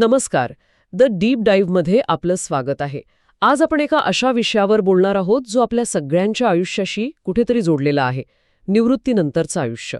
नमस्कार. The deep डाईव्हमध्ये आपलं स्वागत आहे. आज आपण एका अशा विषयावर बोलणार आहोत जो आपल्या सगळ्यांच्या आयुष्याशी कुठेतरी जोडलेला आहे निवृत्तीनंतरचं आयुष्य.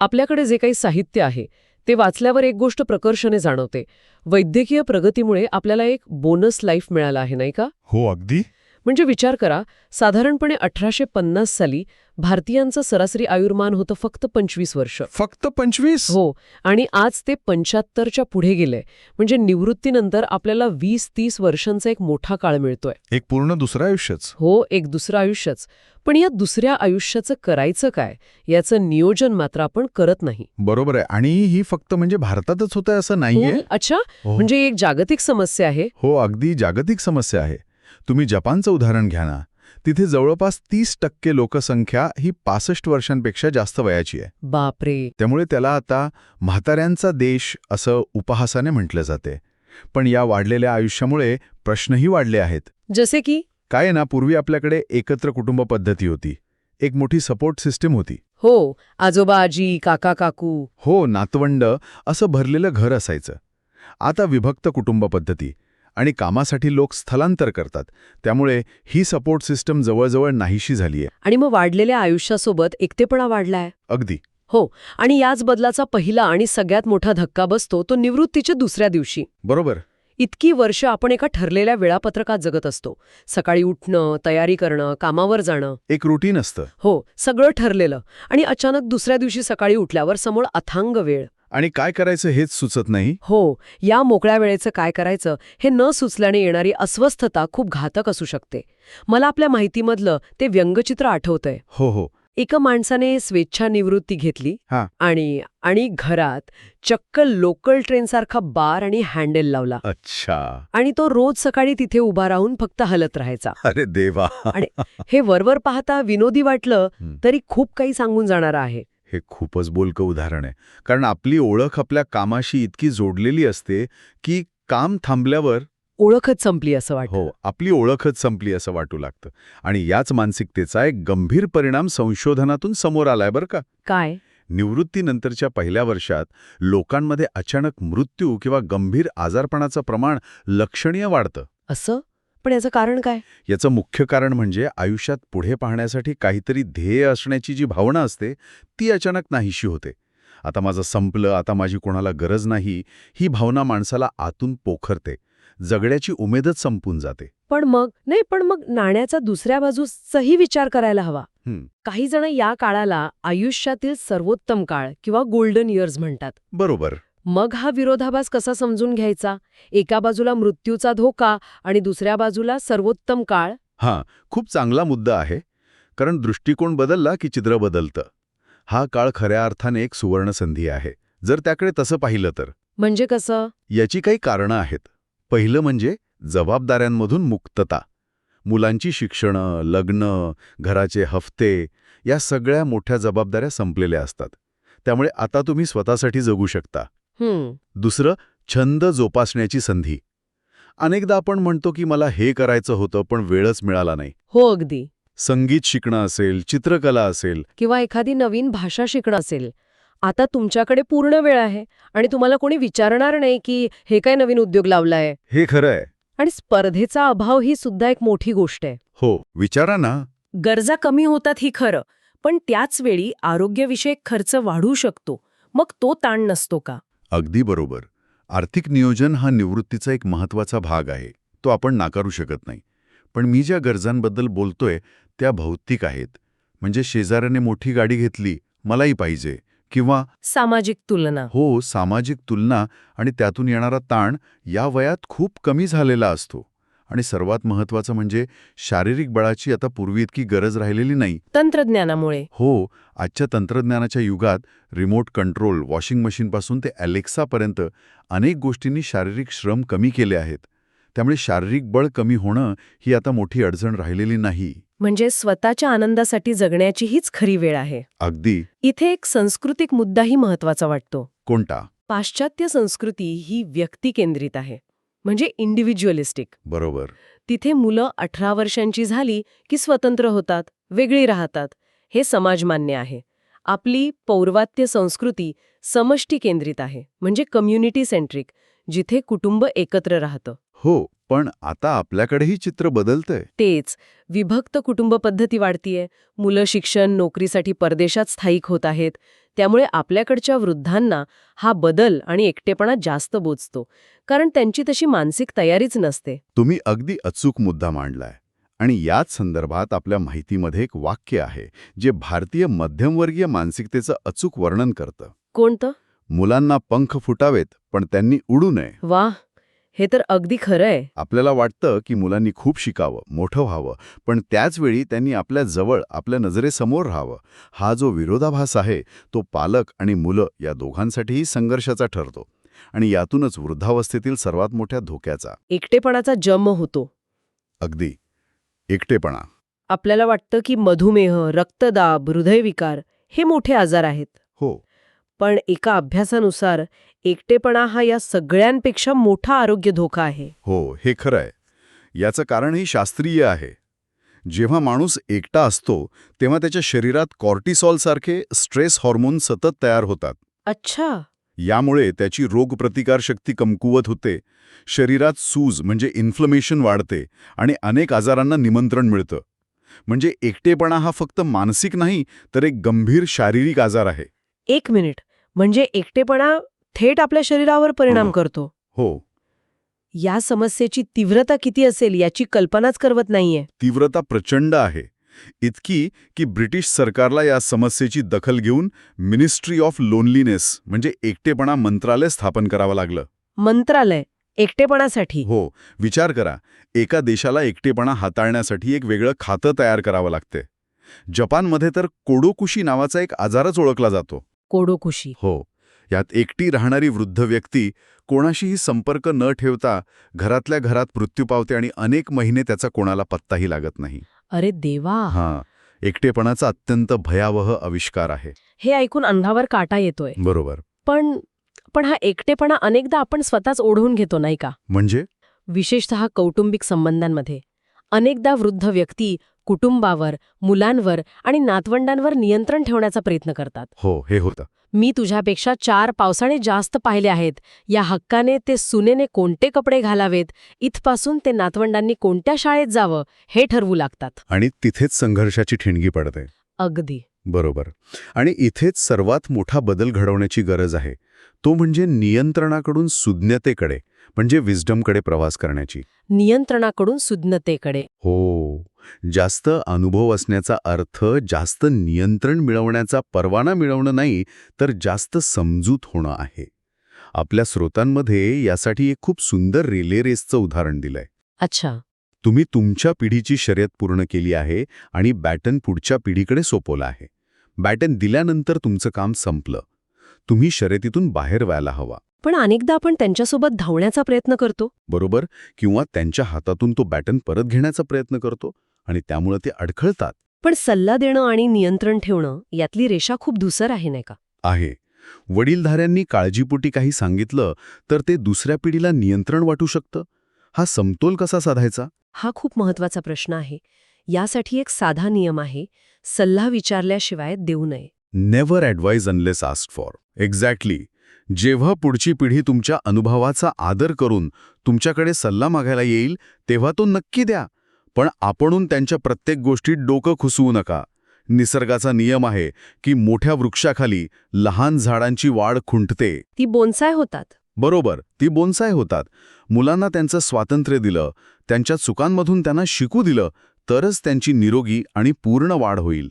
आपल्याकडे जे काही साहित्य आहे ते वाचल्यावर एक गोष्ट प्रकर्षाने जाणवते. वैद्यकीय प्रगतीमुळे आपल्याला एक बोनस लाईफ मिळाला आहे नाही का? हो अगदी. म्हणजे विचार करा साधारणपणे अठराशे पन्नास साली भारतीयांचं सरासरी आयुर्मान होतं फक्त पंचवीस वर्ष. फक्त पंचवीस? हो आणि आज ते पंच्याहत्तरच्या पुढे गेलंय म्हणजे निवृत्तीनंतर आपल्याला वीस तीस वर्षांचा एक मोठा काळ मिळतोय. एक पूर्ण दुसरं आयुष्यच. हो एक दुसरं आयुष्यच. पण या दुसऱ्या आयुष्याचं करायचं काय? याचं नियोजन मात्र आपण करत नाही. बरोबर आहे. आणि ही फक्त म्हणजे भारतातच होत असं नाहीये? हं, अच्छा. हो. म्हणजे एक जागतिक समस्या आहे. हो अगदी जागतिक समस्या आहे. तुम्ही जपानचं उदाहरण घ्या ना. तिथे जवळपास तीस टक्के लोकसंख्या ही पासष्ट वर्षांपेक्षा जास्त वयाची आहे. बापरे. त्यामुळे त्याला आता म्हाताऱ्यांचा देश असं उपहासाने म्हटलं जाते. पण या वाढलेल्या आयुष्यामुळे प्रश्नही वाढले आहेत. जसे की? काय ना पूर्वी आपल्याकडे एकत्र कुटुंब पद्धती होती. एक मोठी सपोर्ट सिस्टीम होती. हो आजोबा आजी काका काकू. हो नातवंड असं भरलेलं घर असायचं. आता विभक्त कुटुंब पद्धती. आणि कामासाठी लोक स्थलांतर करतात. त्यामुळे ही सपोर्ट सिस्टम जवळजवळ नाहीशी झालीय. आणि मग वाढलेल्या आयुष्यासोबत एकटेपणा वाढलाय? अगदी. हो. आणि याच बदलाचा पहिला आणि सगळ्यात मोठा धक्का बसतो तो निवृत्तीच्या दुसऱ्या दिवशी. बरोबर. इतकी वर्ष आपण एका ठरलेल्या वेळापत्रकात जगत असतो. सकाळी उठणं तयारी करणं कामावर जाणं. एक रुटीन असतं. हो सगळं ठरलेलं. आणि अचानक दुसऱ्या दिवशी सकाळी उठल्यावर समोर अथांग वेळ. आणि काय करायचं हेच सुचत नाही? हो या मोकळ्या वेळेचं काय करायचं हे न सुचल्याने येणारी अस्वस्थता खूप घातक असू शकते. मला आपल्या माहितीमधलं ते व्यंगचित्र आठवतंय. हो हो. एका माणसाने स्वेच्छा निवृत्ती घेतली हा. आणि आणि घरात चक्क लोकल ट्रेनसारखा बार आणि हँडल लावला. अच्छा. आणि तो रोज सकाळी तिथे उभा राहून फक्त हलत राहायचा. अरे देवा. आणि हे वरवर पाहता विनोदी वाटलं हं. तरी खूप काही सांगून जाणारं आहे. हे खूपच बोलकं उदाहरण आहे. कारण आपली ओळख आपल्या कामाशी इतकी जोडलेली असते की काम थांबल्यावर ओळखच संपली असं वाटतं. हो आपली ओळखच संपली असं वाटू लागतं. आणि याच मानसिकतेचा एक गंभीर परिणाम संशोधनातून समोर आलाय बरं का. काय? निवृत्तीनंतरच्या पहिल्या वर्षात लोकांमध्ये अचानक मृत्यू किंवा गंभीर आजारपणाचं प्रमाण लक्षणीय वाढतं. असं? पण याचं कारण काय? याचं मुख्य कारण म्हणजे आयुष्यात पुढे पाहण्यासाठी काहीतरी ध्येय असण्याची जी भावना असते ती अचानक नाहीशी होते. आता माझं संपलं आता माझी कोणाला गरज नाही ही भावना माणसाला आतून पोखरते. जगण्याची उमेदच संपून जाते. पण मग? नाही पण मग नाण्याचा दुसऱ्या बाजूचाही विचार करायला हवा. काही जण या काळाला आयुष्यातील सर्वोत्तम काळ किंवा गोल्डन इयर्स म्हणतात. बरोबर. मग हा विरोधाभास कसा समजून घ्यायचा? एका बाजूला मृत्यूचा धोका आणि दुसऱ्या बाजूला सर्वोत्तम काळ? हां खूप चांगला मुद्दा आहे. कारण दृष्टिकोन बदलला की चित्र बदलतं. हा काळ खऱ्या अर्थाने एक सुवर्णसंधी आहे. जर त्याकडे तसं पाहिलं तर. म्हणजे कसं? याची काही कारणं आहेत. पहिलं म्हणजे जबाबदाऱ्यांमधून मुक्तता. मुलांची शिक्षणं लग्न घराचे हफ्ते या सगळ्या मोठ्या जबाबदाऱ्या संपलेल्या असतात. त्यामुळे आता तुम्ही स्वतःसाठी जगू शकता. दुसरं छंद जोपासण्याची संधी. अनेकदा आपण म्हणतो की मला हे करायचं होतं पण वेळच मिळाला नाही. हो अगदी. संगीत शिकणं असेल चित्रकला असेल. किंवा एखादी नवीन भाषा शिकणं असेल. आता तुमच्याकडे पूर्ण वेळ आहे आणि तुम्हाला कोणी विचारणार नाही की हे काय नवीन उद्योग लावलाय. हे खरं आहे. आणि स्पर्धेचा अभाव ही सुद्धा एक मोठी गोष्ट आहे. हो विचारा ना. गरजा कमी होतात ही खरं पण त्याच वेळी आरोग्यविषयक खर्च वाढू शकतो. मग तो ताण नसतो का? अगदी बरोबर. आर्थिक नियोजन हा निवृत्तीचा एक महत्त्वाचा भाग आहे. तो आपण नाकारू शकत नाही. पण मी ज्या गरजांबद्दल बोलतोय त्या भौतिक आहेत. म्हणजे शेजाऱ्याने मोठी गाडी घेतली मलाही पाहिजे. किंवा सामाजिक तुलना. हो सामाजिक तुलना आणि त्यातून येणारा ताण या वयात खूप कमी झालेला असतो. आणि सर्वात महत्वाचं म्हणजे शारीरिक बळाची आता पूर्वी इतकी गरज राहिलेली नाही. तंत्रज्ञानामुळे. हो आजच्या तंत्रज्ञानाच्या युगात रिमोट कंट्रोल वॉशिंग मशीनपासून ते अलेक्सापर्यंत अनेक गोष्टींनी शारीरिक श्रम कमी केले आहेत. त्यामुळे शारीरिक बळ कमी होणं ही आता मोठी अडचण राहिलेली नाही. म्हणजे स्वतःच्या आनंदासाठी जगण्याची हीच खरी वेळ आहे. अगदी. इथे एक सांस्कृतिक मुद्दाही महत्त्वाचा वाटतो. कोणता? पाश्चात्य संस्कृती ही व्यक्ती केंद्रित आहे. म्हणजे इंडिव्हिज्युअलिस्टिक बरोबर. तिथे मुलं अठरा वर्षांची झाली की स्वतंत्र होतात वेगळी राहतात. हे समाजमान्य आहे. आपली पौर्वात्य संस्कृती समष्टी केंद्रित आहे म्हणजे कम्युनिटी सेंट्रिक जिथे कुटुंब एकत्र राहतं. हो पण आता आपल्याकडेही चित्र बदलतंय. तेच. विभक्त कुटुंब पद्धती वाढतीये. मुलं शिक्षण नोकरीसाठी परदेशात स्थायिक होत आहेत. त्यामुळे आपल्याकडच्या वृद्धांना हा बदल आणि एकटेपणा जास्त बोचतो कारण त्यांची तशी मानसिक तयारीच नसते. तुम्ही अगदी अचूक मुद्दा मांडलाय. आणि याच संदर्भात आपल्या माहितीमध्ये एक वाक्य आहे जे भारतीय मध्यमवर्गीय मानसिकतेचं अचूक वर्णन करतं. कोणतं? मुलांना पंख फुटावेत पण त्यांनी उडू नये. वा हे तर अगदी खरं आहे आपल्याला वाटतं की मुलांनी खूप शिकावं मोठं व्हावं पण त्याचवेळी त्यांनी आपल्या जवळ आपल्या नजरेसमोर राहावं. हा जो विरोधाभास आहे तो पालक आणि मुलं या दोघांसाठीही संघर्षाचा ठरतो. आणि यातूनच वृद्धावस्थेतील सर्वात मोठ्या धोक्याचा. एकटेपणाचा जन्म होतो. अगदी. एकटेपणा. आपल्याला वाटतं की मधुमेह रक्तदाब हृदयविकार हे मोठे आजार आहेत. हो. पण एका अभ्यासानुसार एकटेपणा हा या सगळ्यांपेक्षा मोठा आरोग्य धोका आहे. हो हे खरं आहे. याचं कारणही शास्त्रीय आहे. जेव्हा माणूस एकटा असतो तेव्हा त्याच्या शरीरात कॉर्टिसॉलसारखे स्ट्रेस हॉर्मोन सतत तयार होतात. अच्छा. यामुळे त्याची रोगप्रतिकारशक्ती कमकुवत होते. शरीरात सूज म्हणजे इन्फ्लमेशन वाढते आणि अनेक आजारांना निमंत्रण मिळतं. म्हणजे एकटेपणा हा फक्त मानसिक नाही तर एक गंभीर शारीरिक आजार आहे. एक मिनिट. म्हणजे एकटेपणा थेट आपल्या शरीरावर परिणाम हं. करतो? हो. या समस्येची तीव्रता किती असेल याची कल्पनाच करवत नाहीये. तीव्रता प्रचंड आहे. इतकी की ब्रिटिश सरकारला या समस्येची दखल घेऊन मिनिस्ट्री ऑफ लोनलीनेस म्हणजे एकटेपणा मंत्रालय स्थापन करावं लागलं. मंत्रालय एकटेपणासाठी. हो विचार करा एका देशाला एकटेपणा हाताळण्यासाठी एक वेगळं खातं तयार करावं लागते जपानमध्ये तर कोडोकुशी नावाचा एक आजारच ओळखला जातो. कोडोकुशी. हो यात एकटी राहणारी वृद्ध व्यक्ती कोणाशीही संपर्क न ठेवता घरातल्या घरात मृत्यू पावते आणि अनेक महिने त्याचा कोणाला पत्ताही लागत नाही. अरे देवा! हां एकटेपणाचा अत्यंत भयावह आविष्कार आहे. हे ऐकून अंगावर काटा येतोय. बरोबर. पण पण हा एकटेपणा अनेकदा आपण स्वतःच ओढवून घेतो नाही का? म्हणजे? विशेषतः कौटुंबिक संबंधांमध्ये. अनेकदा वृद्ध व्यक्ती कुटुंबावर मुलांवर आणि नातवंडांवर नियंत्रण ठेवण्याचा प्रयत्न करतात. हो हे होतं. मी तुझ्यापेक्षा चार पावसाने जास्त पाहिले आहेत. या हक्काने ते सुनेने कोणते कपडे घालावेत? इथपासून ते नातवंडांनी कोणत्या शाळेत जावं? हे ठरवू लागतात. आणि तिथेच संघर्षाची ठिणगी पडते. अगदी. बरोबर. आणि इथेच सर्वात मोठा बदल घडवण्याची गरज आहे. तो म्हणजे नियंत्रणाकडून सुज्ञतेकडे. म्हणजे विस्डमकडे प्रवास करण्याची. नियंत्रणाकडून सुज्ञतेकडे. हो. जास्त अनुभव असण्याचा अर्थ जास्त नियंत्रण मिळवण्याचा परवाना मिळवणं नाही तर जास्त समजूत होणं आहे. आपल्या स्रोतांमध्ये यासाठी एक खूप सुंदर रिले रेसचं उदाहरण दिलंय. अच्छा. तुम्ही तुमच्या पिढीची शर्यत पूर्ण केली आहे आणि बॅटन पुढच्या पिढीकडे सोपवलं आहे. बॅटन दिल्यानंतर तुमचं काम संपलं. तुम्ही शर्यतीतून बाहेर व्हायला हवा. पण अनेकदा आपण त्यांच्यासोबत धावण्याचा प्रयत्न करतो. बरोबर? किंवा त्यांच्या हातातून तो बॅटन परत घेण्याचा प्रयत्न करतो आणि त्यामुळे ते अडखळतात. पण सल्ला देणं आणि नियंत्रण ठेवणं यातली रेषा खूप धुसर आहे नाही का? आहे. वडीलधाऱ्यांनी काळजीपोटी काही सांगितलं तर ते दुसऱ्या पिढीला नियंत्रण वाटू शकतं? हा समतोल कसा साधायचा? हा खूप महत्त्वाचा प्रश्न आहे. यासाठी एक साधा नियम आहे सल्ला विचारल्याशिवाय देऊ नये. Never advise unless ask for exactly जेव्हा पुढची पिढी तुमच्या अनुभवाचा आदर करून तुमच्याकडे सल्ला मागायला येईल तेव्हा तो नक्की द्या. पण आपणून त्यांच्या प्रत्येक गोष्टीत डोकं खुसवू नका. निसर्गाचा नियम आहे की मोठ्या वृक्षाखाली लहान झाडांची वाढ खुंटते. ती बोनसाय होतात. बरोबर ती बोनसाय होतात. मुलांना त्यांचं स्वातंत्र्य दिलं त्यांच्या चुकांमधून त्यांना शिकू दिलं तरच त्यांची निरोगी आणि पूर्ण वाढ होईल.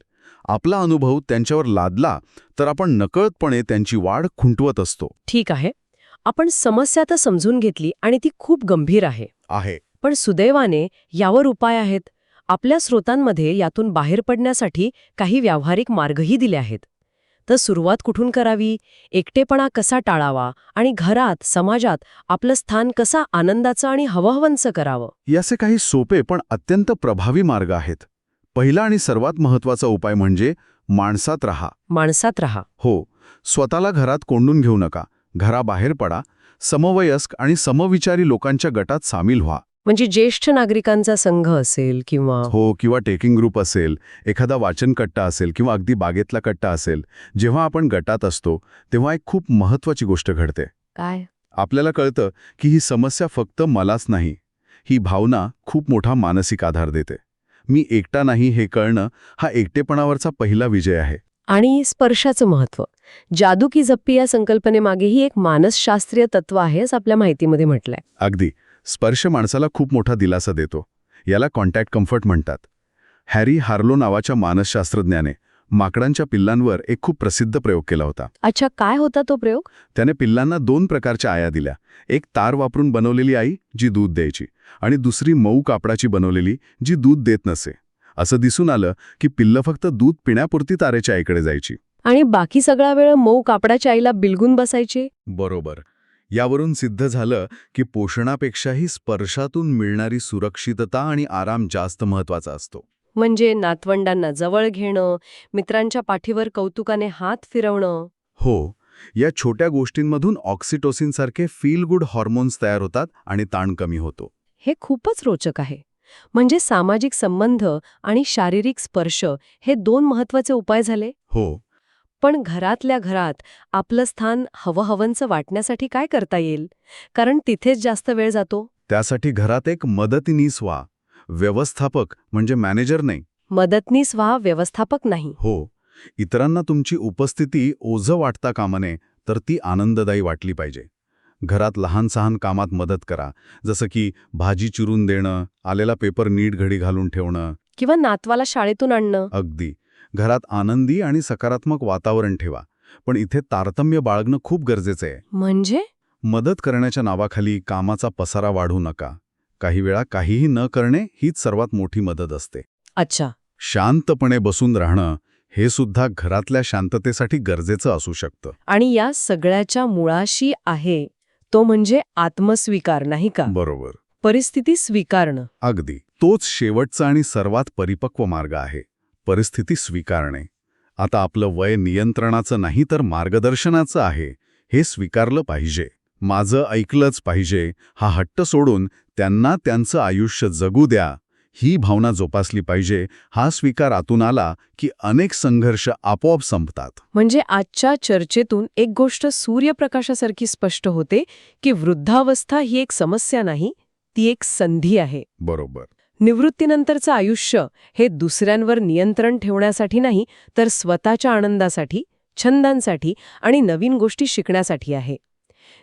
आपला अनुभव त्यांच्यावर लादला तर आपण नकळतपणे त्यांची वाढ खुंटवत असतो. ठीक आहे. आपण समस्या तर समजून घेतली आणि ती खूप गंभीर आहे. आहे. पण सुदैवाने यावर उपाय आहेत. आपल्या स्रोतांमध्ये यातून बाहेर पडण्यासाठी काही व्यावहारिक मार्गही दिले आहेत. तर सुरुवात कुठून करावी? एकटेपणा कसा टाळावा? आणि घरात समाजात आपलं स्थान कसा आनंदाचं आणि हवहवंचं करावं? याचे काही सोपे पण अत्यंत प्रभावी मार्ग आहेत. पहिला आणि सर्वात महत्त्वाचा उपाय म्हणजे माणसात रहा. माणसात रहा. हो स्वतःला घरात कोंडून घेऊ नका घराबाहेर पडा समवयस्क आणि समविचारी लोकांच्या गटात सामील व्हा. म्हणजे ज्येष्ठ नागरिकांचा संघ असेल किंवा हो किंवा टेकिंग ग्रुप असेल एखादा वाचन कट्टा असेल किंवा अगदी बागेतला कट्टा असेल जेव्हा आपण गटात असतो तेव्हा एक खूप महत्वाची गोष्ट घडते. काय? आपल्याला कळतं की ही समस्या फक्त मलाच नाही ही भावना खूप मोठा मानसिक आधार देते. मी एकटा नाही हे कळणं हा एकटेपणावरचा पहिला विजय आहे. आणि स्पर्शाचं महत्त्व जादू की जप्पी या संकल्पनेमागेही एक मानसशास्त्रीय तत्व आहे असं आपल्या माहितीमध्ये म्हटलंय. अगदी. स्पर्श माणसाला खूप मोठा दिलासा देतो. याला कॉन्टॅक्ट कम्फर्ट म्हणतात. हॅरी हार्लो नावाच्या मानसशास्त्रज्ञाने माकडांच्या पिल्लांवर एक खूप प्रसिद्ध प्रयोग केला होता. अच्छा काय होता तो प्रयोग? त्याने पिल्लांना दोन प्रकारच्या आया दिल्या. एक तार वापरून बनवलेली आई जी दूध द्यायची आणि दुसरी मऊ कापडाची बनवलेली जी दूध देत नसे. असं दिसून आलं की पिल्लं फक्त दूध पिण्यापुरती तारेच्या आईकडे जायची. आणि बाकी सगळा वेळ मऊ कापडाच्या आईला बिलगून बसायचे? बरोबर. यावरून सिद्ध झालं की पोषणापेक्षाही स्पर्शातून मिळणारी सुरक्षितता आणि आराम जास्त महत्त्वाचा असतो. म्हणजे नातवंडांना जवळ घेणं मित्रांच्या पाठीवर कौतुकाने हात फिरवणं? हो. या छोट्या गोष्टींमधून ऑक्सिटोसिनसारखे फील गुड हॉर्मोन्स तयार होतात आणि ताण कमी होतो. हे खूपच रोचक आहे. म्हणजे सामाजिक संबंध आणि शारीरिक स्पर्श हे दोन महत्त्वाचे उपाय झाले? हो. पण घरातल्या घरात आपलं स्थान हवं-हवंचं वाटण्यासाठी काय करता येईल? कारण तिथेच जास्त वेळ जातो? त्यासाठी घरात एक मदतीनीस व्हा व्यवस्थापक म्हणजे मॅनेजर नाही. मदतनीस व्हा व्यवस्थापक नाही. हो. इतरांना तुमची उपस्थिती ओझं वाटता कामा नये तर ती आनंददायी वाटली पाहिजे. घरात लहान सहान कामात मदत करा. जसं की भाजी चिरून देणं आलेला पेपर नीट घडी घालून ठेवणं. किंवा नातवाला शाळेतून आणणं. अगदी. घरात आनंदी आणि सकारात्मक वातावरण ठेवा. पण इथे तारतम्य बाळगणं खूप गरजेचं आहे. म्हणजे? मदत करण्याच्या नावाखाली कामाचा पसारा वाढू नका. काही वेळा काहीही न करणे हीच सर्वात मोठी मदत असते. अच्छा. शांतपणे बसून राहणं हे सुद्धा घरातल्या शांततेसाठी गरजेचं असू शकतं. आणि या सगळ्याच्या मुळाशी आहे तो म्हणजे आत्मस्वीकार नाही का? बरोबर. परिस्थिती स्वीकारणं. अगदी. तोच शेवटचा आणि सर्वात परिपक्व मार्ग आहे. परिस्थिती स्वीकारणे. आता आपलं वय नियंत्रणाचं नाही तर मार्गदर्शनाचं आहे हे स्वीकारलं पाहिजे. माझं ऐकलंच पाहिजे हा हट्ट सोडून त्यांना त्यांचं आयुष्य जगू द्या. ही भावना जोपासली पाहिजे हा स्वीकार आतून आला की अनेक संघर्ष आपोआप संपतात. म्हणजे आजच्या चर्चेतून एक गोष्ट सूर्यप्रकाशासारखी स्पष्ट होते की वृद्धावस्था ही एक समस्या नाही ती एक संधी आहे. बरोबर. निवृत्तीनंतरचं आयुष्य हे दुसऱ्यांवर नियंत्रण ठेवण्यासाठी नाही तर स्वतःच्या आनंदासाठी छंदांसाठी आणि नवीन गोष्टी शिकण्यासाठी आहे.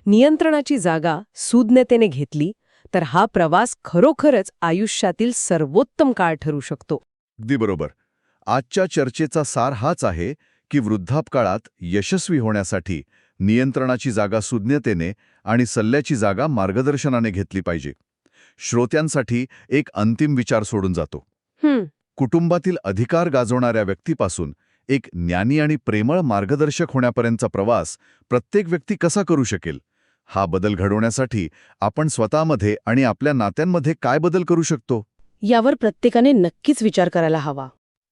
नियंत्रणाची जागा सुज्ञतेने घेतली तर हा प्रवास खरोखरच आयुष्यातील सर्वोत्तम काळ ठरू शकतो. अगदी बरोबर. आजच्या चर्चेचा सार हाच आहे की वृद्धापकाळात यशस्वी होण्यासाठी नियंत्रणाची जागा सुज्ञतेने आणि सल्ल्याची जागा मार्गदर्शनाने घेतली पाहिजे. श्रोत्यांसाठी एक अंतिम विचार सोडून जातो. कुटुंबातील अधिकार गाजवणाऱ्या व्यक्तीपासून एक ज्ञानी आणि प्रेमळ मार्गदर्शक होण्यापर्यंतचा प्रवास प्रत्येक व्यक्ती कसा करू शकेल? हा बदल घडवण्यासाठी आपण स्वतःमध्ये आणि आपल्या नात्यांमध्ये काय बदल करू शकतो? यावर प्रत्येकाने नक्कीच विचार करायला हवा.